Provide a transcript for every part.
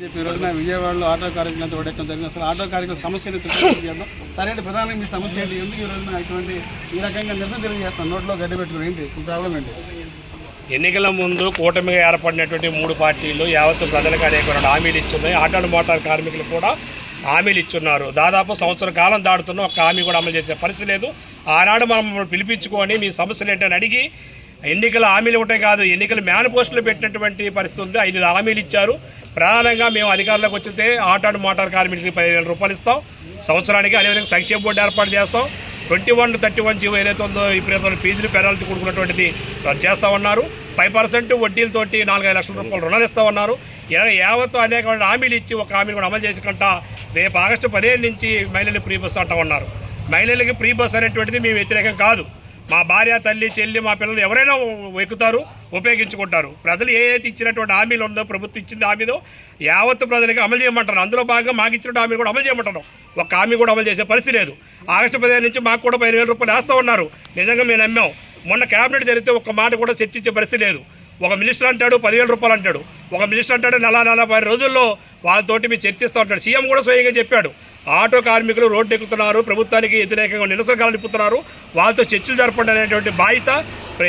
చెప్పి ఈ రోజున విజయవాడలో ఆటో కార్యక్రమంతో ఓడెక్కడం జరిగింది. అసలు ఆటో కార్మికుల సమస్యను తెలియజేద్దాం చేద్దాం? సరే ప్రధానంగా మీ సమస్య ఏంటి? ఎందుకు ఈ రోజున ఇటువంటి ఈ రకంగా నిరసన తెలియజేస్తాం నోట్లో గడ్డి పెట్టుకుని ఏంటి? ప్రాబ్లం ఏంటి? ఎన్నికల ముందు కూటమిగా ఏర్పడినటువంటి మూడు పార్టీలు యావత్తు ప్రజలకు అనేక హామీలు ఇచ్చున్నాయి. ఆటో మోటార్ కార్మికులు కూడా హామీలు ఇచ్చున్నారు. దాదాపు సంవత్సర కాలం దాడుతున్న ఒక హామీ కూడా అమలు చేసే పరిస్థితి లేదు. ఆనాడు మనం పిలిపించుకొని మీ సమస్యలు ఏంటని అడిగి ఎన్నికల హామీలు ఒకటే కాదు ఎన్నికల మేనిఫెస్టోలు పెట్టినటువంటి పరిస్థితి ఉంది. ఐదు హామీలు ఇచ్చారు. ప్రధానంగా మేము అధికారంలోకి వచ్చితే ఆటోడు మోటార్ కార్మికులకి పదివేల రూపాయలు ఇస్తాం. సంవత్సరానికి అదేవిధంగా సంక్షేమ బోర్డు ఏర్పాటు చేస్తాం. Twenty one thirty one GO ఏదైతే ఉందో విపరీతమైన ఫీజులు పెనాల్టీ కూడుకున్నటువంటిది రద్దు చేస్తా ఉన్నారు ఫైవ్ పర్సెంట్ వడ్డీలతోటి నాలుగైదు లక్షల రూపాయలు రుణాలు ఇస్తా ఉన్నారు ఇలా యావత్తు అనేకమైన హామీలు ఇచ్చి ఒక హామీని కూడా అమలు చేసుకుంటా రేపు ఆగస్టు పదిహేను నుంచి మహిళలు ప్రీ బస్సు అంటా ఉన్నారు. మహిళలకి ప్రీ బస్ అనేటువంటిది మేము వ్యతిరేకం కాదు. మా భార్య తల్లి చెల్లి మా పిల్లలు ఎవరైనా ఎక్కుతారు ఉపయోగించుకుంటారు. ప్రజలు ఏ అయితే ఇచ్చినటువంటి హామీలు ఉందో ప్రభుత్వం ఇచ్చిన హామీదో యావత్తు ప్రజలకి అమలు చేయమంటారు. అందులో భాగంగా మాకు ఇచ్చినటువంటి హామీ కూడా అమలు చేయమంటారు. ఒక హామీ కూడా అమలు చేసే పరిస్థితి లేదు. ఆగస్టు పదిహేను నుంచి మాకు కూడా పదిహేను వేల రూపాయలు వేస్తూ ఉన్నారు. నిజంగా మేము నమ్మాం. మొన్న క్యాబినెట్ జరిగితే ఒక మాట కూడా చర్చించే పరిస్థితి లేదు. ఒక మినిస్టర్ అంటాడు పదివేల రూపాయలు అంటాడు. ఒక మినిస్టర్ అంటాడు నెల పది రోజుల్లో వాళ్ళతోటి మీరు చర్చిస్తూ ఉంటాడు. సీఎం కూడా స్వయంగా చెప్పాడు. ఆటో కార్మికులు రోడ్డు ఎక్కుతున్నారు. ప్రభుత్వానికి వ్యతిరేకంగా నిరసనకాలు నిప్పుతున్నారు వాళ్ళతో చర్చలు జరపండి అనేటువంటి బాధ్యత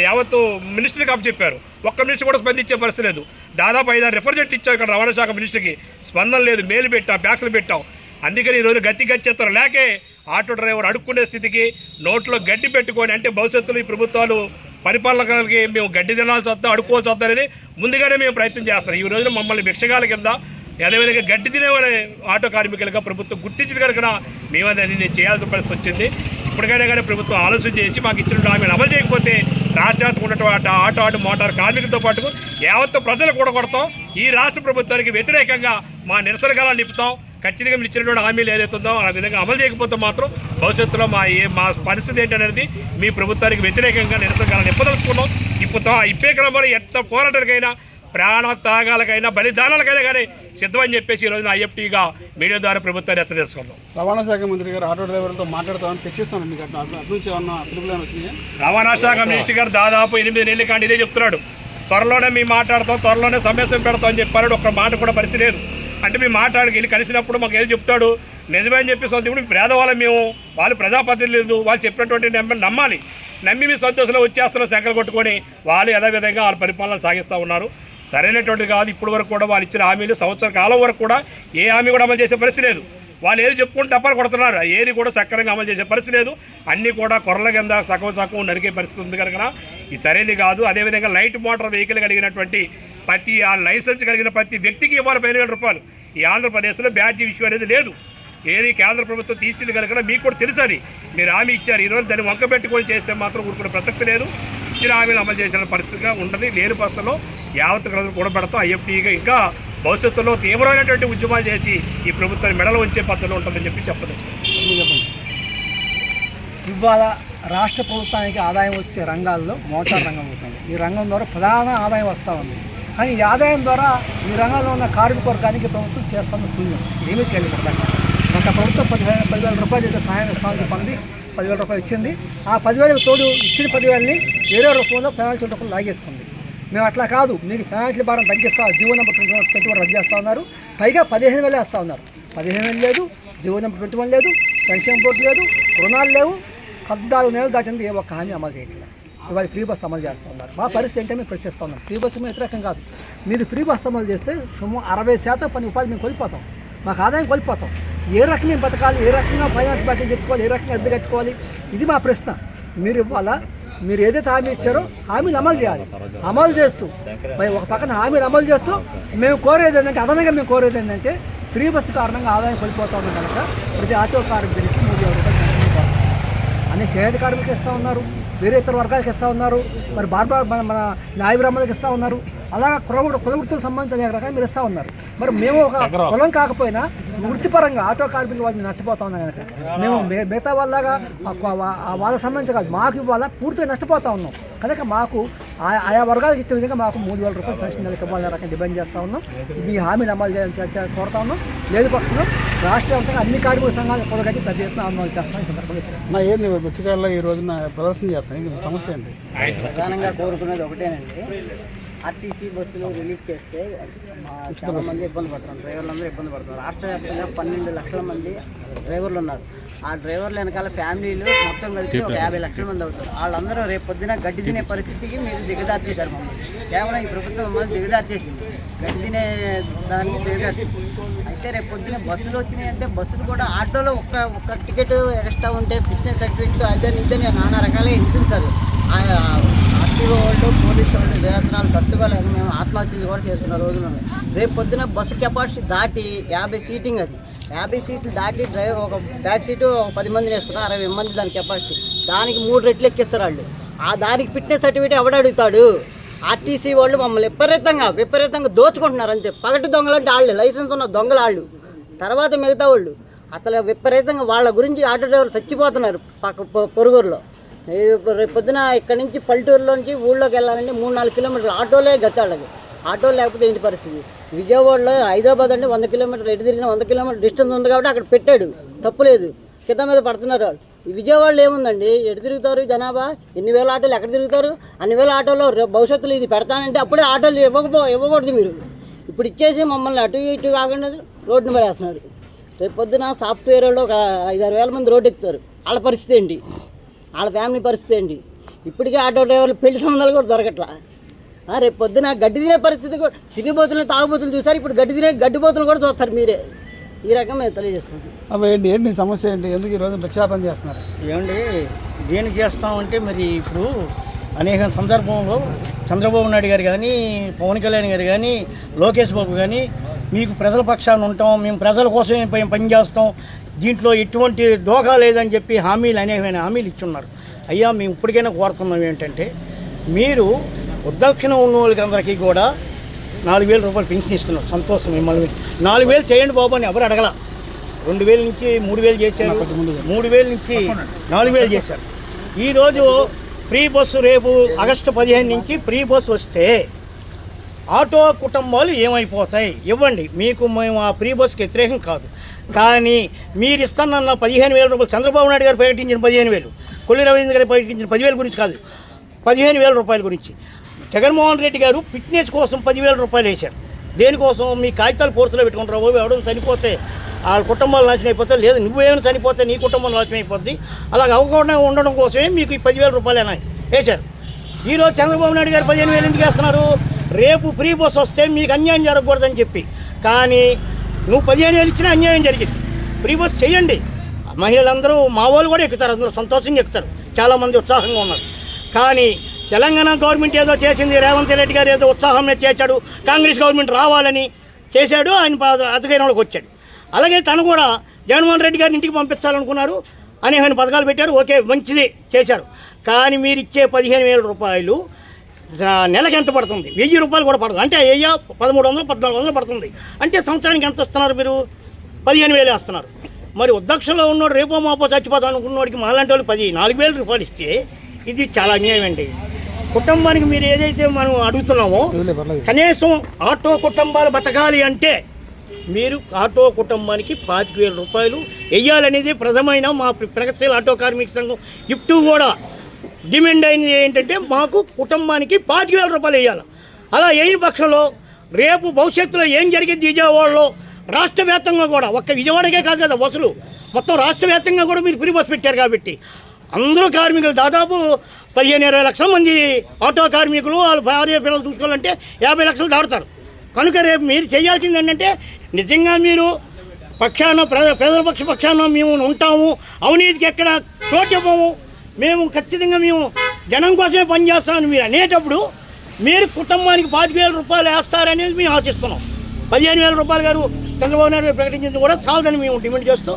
యావత్తు మినిస్టర్కి అప్పు చెప్పారు. ఒక్క మినిస్టర్ కూడా స్పందించే పరిస్థితి లేదు. దాదాపు ఐదారు రిఫర్జెంట్ ఇచ్చారు ఇక్కడ రవాణా శాఖ మినిస్టర్కి. స్పందన లేదు. మేలు పెట్టాం బ్యాక్స్లు పెట్టాం. అందుకని ఈరోజు గట్టి గచ్చేస్తారు లేకే ఆటో డ్రైవర్ అడుక్కునే స్థితికి నోట్లో గడ్డి పెట్టుకొని అంటే భవిష్యత్తులో ఈ ప్రభుత్వాలు పరిపాలనకి మేము గడ్డి తినాల్సి వద్దాం అడుక్కోవాల్సి వద్దా అనేది ముందుగానే మేము ప్రయత్నం చేస్తాం ఈ రోజున మమ్మల్ని భిక్షగాల కింద అదేవిధంగా గడ్డి తినేవాళ్ళ ఆటో కార్మికులుగా ప్రభుత్వం గుర్తించింది కనుక మేము నేను చేయాల్సి పరిస్థితి వచ్చింది. ఇప్పటికైనా కానీ ప్రభుత్వం ఆలోచన చేసి మాకు ఇచ్చిన హామీలు అమలు చేయకపోతే రాష్ట్రానికి ఉన్నటువంటి ఆటో ఆటో మోటార్ కార్మికులతో పాటు యావత్తు ప్రజలు కూడా కొడతాం. ఈ రాష్ట్ర ప్రభుత్వానికి వ్యతిరేకంగా మా నిరసన కాలాలు నింపుతాం. ఖచ్చితంగా మీరు ఇచ్చినటువంటి హామీలు ఏదైతుందో ఆ విధంగా అమలు చేయకపోతే మాత్రం భవిష్యత్తులో మా ఏ మా పరిస్థితి ఏంటనేది మీ ప్రభుత్వానికి వ్యతిరేకంగా నిరసన కాలాన్ని ఇప్పదలుచుకున్నాం ఇప్పుడు ఇప్పే క్రమంలో ఎంత పోరాటానికైనా ప్రాణ త్యాగాలకైనా బలిదానాలకైనా కానీ సిద్ధమని చెప్పేసి ఈ రోజున ఐఎఫ్టీగా మీడియా ద్వారా ప్రభుత్వాన్ని హెచ్చరి చేసుకున్నాం. రవాణా శాఖ మంత్రి గారు ఆటో డ్రైవర్లతో మాట్లాడతామని చర్చిస్తాను. మీకు అట్లా అటు అటు నుంచి ఏమన్నా పిలుపులేని వచ్చినాయా? రవాణా శాఖ మినిస్టర్ గారు దాదాపు ఎనిమిది నెలల కాండి ఇదే చెప్తున్నాడు. త్వరలోనే మేము మాట్లాడతాం త్వరలోనే సమావేశం పెడతాం అని చెప్పాడు ఒక్క మాట కూడా పరిస్థితి లేదు. అంటే మేము మాట్లాడికి వెళ్ళి కలిసినప్పుడు మాకు ఏదో చెప్తాడు. నిజమే అని చెప్పి సొంత ఇప్పుడు పేదవాళ్ళం మేము వాళ్ళు ప్రజాపతి లేదు వాళ్ళు చెప్పినటువంటి నెంబర్ నమ్మాలి. నమ్మి మీ సంతోషంలో వచ్చేస్తున్న శంకలు కొట్టుకొని వాళ్ళు యథావిధంగా వాళ్ళ పరిపాలన సాగిస్తూ ఉన్నారు. సరైనటువంటి కాదు. ఇప్పటి వరకు కూడా వాళ్ళు ఇచ్చిన హామీలు సంవత్సర కాలం వరకు కూడా ఏ హామీ కూడా అమలు చేసే పరిస్థితి లేదు. వాళ్ళు ఏది చెప్పుకుంటే తప్పని కొడుతున్నారు. ఏది కూడా సక్రమంగా అమలు చేసే పరిస్థితి లేదు. అన్నీ కూడా కొరల కింద సగం సగం నరికే పరిస్థితి ఉంది కనుక ఇది సరైనది కాదు. అదేవిధంగా లైట్ మోటార్ వెహికల్ కలిగినటువంటి ప్రతి ఆ లైసెన్స్ కలిగిన ప్రతి వ్యక్తికి ఇవ్వాలి పదిహేను వేల రూపాయలు. ఈ ఆంధ్రప్రదేశ్లో బ్యాడ్జీ విషయం అనేది లేదు. ఏది కేంద్ర ప్రభుత్వం తీసింది కనుక మీకు కూడా తెలుసు అది. మీరు హామీ ఇచ్చారు. ఈరోజు దాన్ని వంకబెట్టుకొని చేస్తే మాత్రం ఊరుకునే ప్రసక్తి లేదు. ఇచ్చిన హామీలు అమలు చేసిన పరిస్థితిగా ఉండదు. లేని పరిస్థితుల్లో యావత్ ప్రజలు కూడా పెడతాం. ఐఎఫ్టీగా ఇంకా భవిష్యత్తులో తీవ్రమైనటువంటి ఉద్యమాలు చేసి ఈ ప్రభుత్వాన్ని మెడలు ఉంచే పద్ధతిలో ఉంటుందని చెప్పి చెప్పదలుచుకోండి ఇవాళ రాష్ట్ర ప్రభుత్వానికి ఆదాయం వచ్చే రంగాల్లో మోటార్ రంగం అవుతుంది ఈ రంగం ద్వారా ప్రధాన ఆదాయం వస్తూ ఉంది. కానీ ఈ ఆదాయం ద్వారా ఈ రంగంలో ఉన్న కార్మిక వర్గానికి ప్రభుత్వం చేస్తున్న శూన్యం. ఏమీ చేయలేదు ప్రధానంగా గత ప్రభుత్వం పదివేల పదివేల రూపాయలు అయితే సహాయం ఇస్తామని చెప్పింది పదివేల రూపాయలు ఇచ్చింది. ఆ పదివేలకు తోడు ఇచ్చిన పదివేలని వేరే రూపంలో పెనాల్టీ రూపంలో లాగేసుకుంది. మేము అట్లా కాదు. మీకు ఫైనాన్షియల్ భారం తగ్గిస్తా GO number twenty one twenty one రద్దు చేస్తూ ఉన్నారు. పైగా పదిహేను వేలే వేస్తూ ఉన్నారు. పదిహేను వేలు లేదు జీవో నెంబర్ ట్వంటీ వన్ లేదు సంక్షేమ బోర్డు లేదు రుణాలు లేవు. పద్నాలుగు నెలలు దాటింది ఏ ఒక్క హామీ అమలు చేయట్లేదు. ఇవాళ ఫ్రీ బస్ అమలు చేస్తూ ఉన్నారు. మా పరిస్థితి ఏంటో మేము ప్రశ్నిస్తూ ఉన్నాం. ఫ్రీ బస్సు మేము వ్యతిరేకం కాదు. మీరు ఫ్రీ బస్ అమలు చేస్తే సుమారు అరవై శాతం పని ఉపాధి మేము కోల్పోతాం. మాకు ఆదాయం కోల్పోతాం. ఏ రకంగా బతకాలి ఏ రకంగా ఫైనాన్స్ బ్యాటింగ్ తెచ్చుకోవాలి ఏ రకంగా అద్దె కట్టుకోవాలి? ఇది మా ప్రశ్న. మీరు ఇవాళ మీరు ఏదైతే హామీ ఇచ్చారో హామీని అమలు చేయాలి. అమలు చేస్తూ మరి ఒక పక్కన హామీని అమలు చేస్తూ మేము కోరేది ఏంటంటే అదనంగా మేము కోరేది ఏంటంటే ఫ్రీ బస్సు కారణంగా ఆదాయం కోల్పోతా ఉన్నాం కనుక ప్రతి ఆటో కార్మికుడికి మూడు వేల రూపాయలు అన్ని చేనేత కార్మికులు ఇస్తూ ఉన్నారు వేరే ఇతర వర్గాలకు ఇస్తూ ఉన్నారు మరి బార్బార్ మన మన న్యాయ బ్రాహ్మణులకు ఇస్తూ ఉన్నారు. అలాగా కుల కుల వృత్తులకు సంబంధించిన అనేక రకాలు మీరు ఇస్తూ ఉన్నారు. మరి మేము ఒక కులం కాకపోయినా వృత్తిపరంగా ఆటో కార్మికులు వాళ్ళు నష్టపోతా ఉన్నాం కనుక. మేము మి- మిగతా వాళ్ళగా వాళ్ళకి సంబంధించి కాదు మాకు ఇవాళ పూర్తిగా నష్టపోతా ఉన్నాం. కనుక మాకు ఆ- ఆయా వర్గాలకు ఇచ్చే విధంగా మాకు మూడు వేల రూపాయలు పెన్షన్ నెలకి ఇవ్వాలని రకంగా డిమాండ్ చేస్తూ ఉన్నాం. మీ హామీని అమలు చేయాలని కోరుతా ఉన్నాం. లేదు పక్షంలో రాష్ట్ర వ్యాప్తంగా అన్ని కార్మిక సంఘాలు పొడగట్టి పెద్ద ఎత్తున ఆందోళన చేస్తాం ఈ సందర్భంగా ఏంది పుచ్చకాయల్లో ఈ రోజున ప్రదర్శన చేస్తాను సమస్య ఏంటి ప్రధానంగా కోరుకునేది ఒకటేనండి. ఆర్టీసీ బస్సులు రిలీజ్ చేస్తే చాలా మంది ఇబ్బంది పడుతున్నారు డ్రైవర్లు అందరూ ఇబ్బంది పడుతున్నారు రాష్ట్ర వ్యాప్తంగా పన్నెండు లక్షల మంది డ్రైవర్లు ఉన్నారు. ఆ డ్రైవర్ల వెనకాల ఫ్యామిలీలు మొత్తం కలిపి ఒక యాభై లక్షల మంది అవుతారు. వాళ్ళందరూ రేపు పొద్దున గడ్డి తినే పరిస్థితికి మీరు దిగదారి చేశారు మమ్మల్ని. కేవలం ఈ ప్రభుత్వం మమ్మల్ని దిగదారి చేసింది గడ్డి తినే దానికి దిగదారి అయితే రేపు పొద్దున బస్సులు వచ్చినాయి అంటే బస్సులు కూడా ఆటోలో ఒక్క ఒక్క టికెట్ ఎక్స్ట్రా ఉంటే ఫిట్నెస్ సర్టిఫికెట్ అదని ఇదని నానా రకాలుగా ఇస్తుంటారు. ఆర్టీఓ వాళ్ళు పోలీసు వాళ్ళు వేతనాలు తట్టుకోలేక మేము ఆత్మహత్యలు కూడా చేసుకున్న రోజులు ఉన్నాయి. రేపు పొద్దున బస్సు కెపాసిటీ దాటి యాభై సీటింగ్ అది. యాభై సీట్లు దాటి డ్రైవర్ ఒక బ్యాక్ సీటు ఒక పది మందిని వేసుకున్నా అరవై మంది దాని కెపాసిటీ. దానికి మూడు రెట్లు ఎక్కిస్తారు వాళ్ళు. ఆ దానికి ఫిట్నెస్ సర్టిఫికేట్ ఎవడు అడుగుతాడు? ఆర్టీసీ వాళ్ళు మమ్మల్ని విపరీతంగా విపరీతంగా దోచుకుంటున్నారు అంతే పగటి దొంగలు అంటే వాళ్ళు లైసెన్స్ ఉన్న దొంగలు వాళ్ళు తర్వాత మిగతా వాళ్ళు. అసలు విపరీతంగా వాళ్ళ గురించి ఆటో డ్రైవర్లు చచ్చిపోతున్నారు పక్క పొ- పొరుగురులో. రేపు పొద్దున ఇక్కడ నుంచి పల్లెటూరులోంచి ఊళ్ళోకి వెళ్ళాలంటే మూడు నాలుగు కిలోమీటర్లు. ఆటోలే గతాళ్ళకి ఆటో లేకపోతే ఏంటి పరిస్థితి? విజయవాడలో హైదరాబాద్ అంటే వంద కిలోమీటర్లు ఎటు తిరిగిన వంద కిలోమీటర్ డిస్టెన్స్ ఉంది కాబట్టి అక్కడ పెట్టాడు. తప్పులేదు కింద మీద పడుతున్నారు వాళ్ళు. ఈ విజయవాడలో ఏముందండి? ఎటు తిరుగుతారు జనాభా? ఎన్ని వేల ఆటోలు ఎక్కడ తిరుగుతారు? అన్ని వేల ఆటోలో భవిష్యత్తులో ఇది పెడతానంటే అప్పుడే ఆటోలు ఇవ్వకపో ఇవ్వకూడదు మీరు. ఇప్పుడు ఇచ్చేసి మమ్మల్ని అటు ఇటు కాకుండా రోడ్డుని పడేస్తున్నారు రేపు పొద్దున సాఫ్ట్వేర్ వాళ్ళు ఒక ఐదారు వేల మంది రోడ్డు ఎక్కుతారు. వాళ్ళ పరిస్థితి ఏంటి? వాళ్ళ ఫ్యామిలీ పరిస్థితి ఏంటి? ఇప్పటికే ఆటో డ్రైవర్లు పెళ్ళి సంబంధాలు కూడా దొరకట్లా. ఆ, రేపు పొద్దున గడ్డి తినే పరిస్థితి కూడా తిరిగిపోతులు తాగుబోతులు చూసారు ఇప్పుడు గడ్డి తినే గడ్డిపోతులు కూడా చూస్తారు మీరే. ఈ రకం మేము తెలియజేసుకుంటాం అప్పుడు ఏంటి ఏంటి సమస్య ఏంటి? ఎందుకు ఈరోజు భిక్షాటం చేస్తున్నారు? ఏమండి దేనికి చేస్తామంటే మరి ఇప్పుడు అనేక సందర్భంలో చంద్రబాబు నాయుడు గారు కానీ పవన్ కళ్యాణ్ గారు కానీ లోకేష్ బాబు కానీ మీకు ప్రజల పక్షాన ఉంటాం మేము ప్రజల కోసమే పని- పనిచేస్తాం దీంట్లో ఎటువంటి డోకా లేదని చెప్పి హామీలు అనేకమైన హామీలు ఇచ్చున్నారు. అయ్యా మేము ఇప్పటికైనా కోరుతున్నాం ఏంటంటే మీరు ఉద్దక్షిణ ఉన్న వాళ్ళకి అందరికీ కూడా నాలుగు వేల రూపాయలు పెన్షన్ ఇస్తున్నారు సంతోషం మిమ్మల్ని. నాలుగు వేలు చేయండి బాబు అని ఎవరు అడగల. రెండు వేల నుంచి మూడు వేలు చేశారు. మూడు వేల నుంచి నాలుగు వేలు చేశారు. ఈరోజు ఫ్రీ బస్సు రేపు ఆగస్టు పదిహేను నుంచి ఫ్రీ బస్సు వస్తే ఆటో కుటుంబాలు ఏమైపోతాయి? ఇవ్వండి. మీకు మేము ఆ ఫ్రీ బస్సుకి వ్యతిరేకం కాదు. కానీ మీరు ఇస్తానన్న పదిహేను వేల రూపాయలు చంద్రబాబు నాయుడు గారు ప్రకటించిన పదిహేను వేలు కొల్లి రవీంద్ర గారు ప్రకటించిన పదివేల గురించి కాదు పదిహేను వేల రూపాయల గురించి. జగన్మోహన్ రెడ్డి గారు ఫిట్నెస్ కోసం పదివేల రూపాయలు వేశారు. దేనికోసం మీ కాగితాలు పోర్సులో పెట్టుకుంటారు బాబు ఎవడో చనిపోతే ఆ కుటుంబాలు నాశనం అయిపోతే లేదు నువ్వేమైనా చనిపోతే నీ కుటుంబం నాశనం అయిపోద్ది. అలాగ అవ్వకుండా ఉండడం కోసమే మీకు ఈ పదివేల రూపాయలు అయినా వేశారు. ఈరోజు చంద్రబాబు నాయుడు గారు పదిహేను వేలు ఎందుకు వేస్తున్నారు? రేపు ఫ్రీ బస్ వస్తే మీకు అన్యాయం జరగకూడదని చెప్పి. కానీ నువ్వు పదిహేను వేలు ఇచ్చినా అన్యాయం జరిగింది. ఫ్రీ బస్ చేయండి. మహిళలందరూ మా వాళ్ళు కూడా ఎక్కుతారు అందరూ సంతోషంగా ఎక్కుతారు. చాలామంది ఉత్సాహంగా ఉన్నారు. కానీ తెలంగాణ గవర్నమెంట్ ఏదో చేసింది రేవంత్ రెడ్డి గారు ఏదో ఉత్సాహం మీద చేశాడు కాంగ్రెస్ గవర్నమెంట్ రావాలని చేశాడు ఆయన అతకైన వాళ్ళకి వచ్చాడు. అలాగే తను కూడా జగన్మోహన్ రెడ్డి గారిని ఇంటికి పంపించాలనుకున్నారు అనేకమైన పథకాలు పెట్టారు. ఓకే మంచిది చేశారు. కానీ మీరు ఇచ్చే పదిహేను వేల రూపాయలు నెలకి ఎంత పడుతుంది? వెయ్యి రూపాయలు కూడా పడుతుంది అంటే అయ్యా పదమూడు వందలు పద్నాలుగు వందలు పడుతుంది. అంటే సంవత్సరానికి ఎంత ఇస్తున్నారు మీరు? పదిహేను వేలు వేస్తున్నారు మరి ఉద్దక్షంలో ఉన్నోడు రేపో మాపో చచ్చిపోతాం అనుకున్నోడికి మాలాంటి వాళ్ళు పది నాలుగు వేల రూపాయలు ఇస్తే ఇది చాలా అన్యాయం అండి. కుటుంబానికి మీరు ఏదైతే మనం అడుగుతున్నామో కనీసం ఆటో కుటుంబాలు బతకాలి అంటే మీరు ఆటో కుటుంబానికి పాతిక వేల రూపాయలు వెయ్యాలనేది ప్రథమైన మా ప్రగతిశీల ఆటో కార్మిక సంఘం ఇప్టు కూడా. డిమాండ్ అయింది ఏంటంటే మాకు కుటుంబానికి పాతిక వేల రూపాయలు వేయాలి. అలా వేయని పక్షంలో రేపు భవిష్యత్తులో ఏం జరిగింది విజయవాడలో రాష్ట్ర వ్యాప్తంగా కూడా ఒక్క విజయవాడకే కాదు కదా బస్సులు మొత్తం రాష్ట్ర వ్యాప్తంగా కూడా మీరు ఫ్రీ బస్సు పెట్టారు కాబట్టి. అందరూ కార్మికులు దాదాపు పదిహేను ఇరవై లక్షల మంది ఆటో కార్మికులు వాళ్ళ భార్య పిల్లలు చూసుకోవాలంటే యాభై లక్షలు దాటుతారు. కనుక రేపు మీరు చేయాల్సింది ఏంటంటే నిజంగా మీరు పక్షాన ప్రజ ప్రజల పక్ష పక్షాన మేము ఉంటాము అవినీతికి ఎక్కడ చోటు ఇవ్వము. మేము ఖచ్చితంగా మేము జనం కోసమే పనిచేస్తామని మీరు అనేటప్పుడు మీరు కుటుంబానికి పాతిక వేల రూపాయలు వేస్తారనేది మేము ఆశిస్తున్నాం. పదిహేను వేల రూపాయలు గారు చంద్రబాబు నాయుడు ప్రకటించింది కూడా చాలదని మేము డిమాండ్ చేస్తూ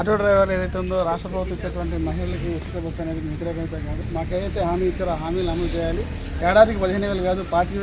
ఆటో డ్రైవర్ ఏదైతే ఉందో రాష్ట్ర ప్రభుత్వం ఇచ్చేటువంటి మహిళలకి ఉచిత బస్సు అనేది వ్యతిరేకమైతే కాదు. మాకు ఏదైతే హామీ ఇచ్చారో హామీలు అమలు చేయాలి. ఏడాదికి పదిహేను వేలు కాదు పార్టీ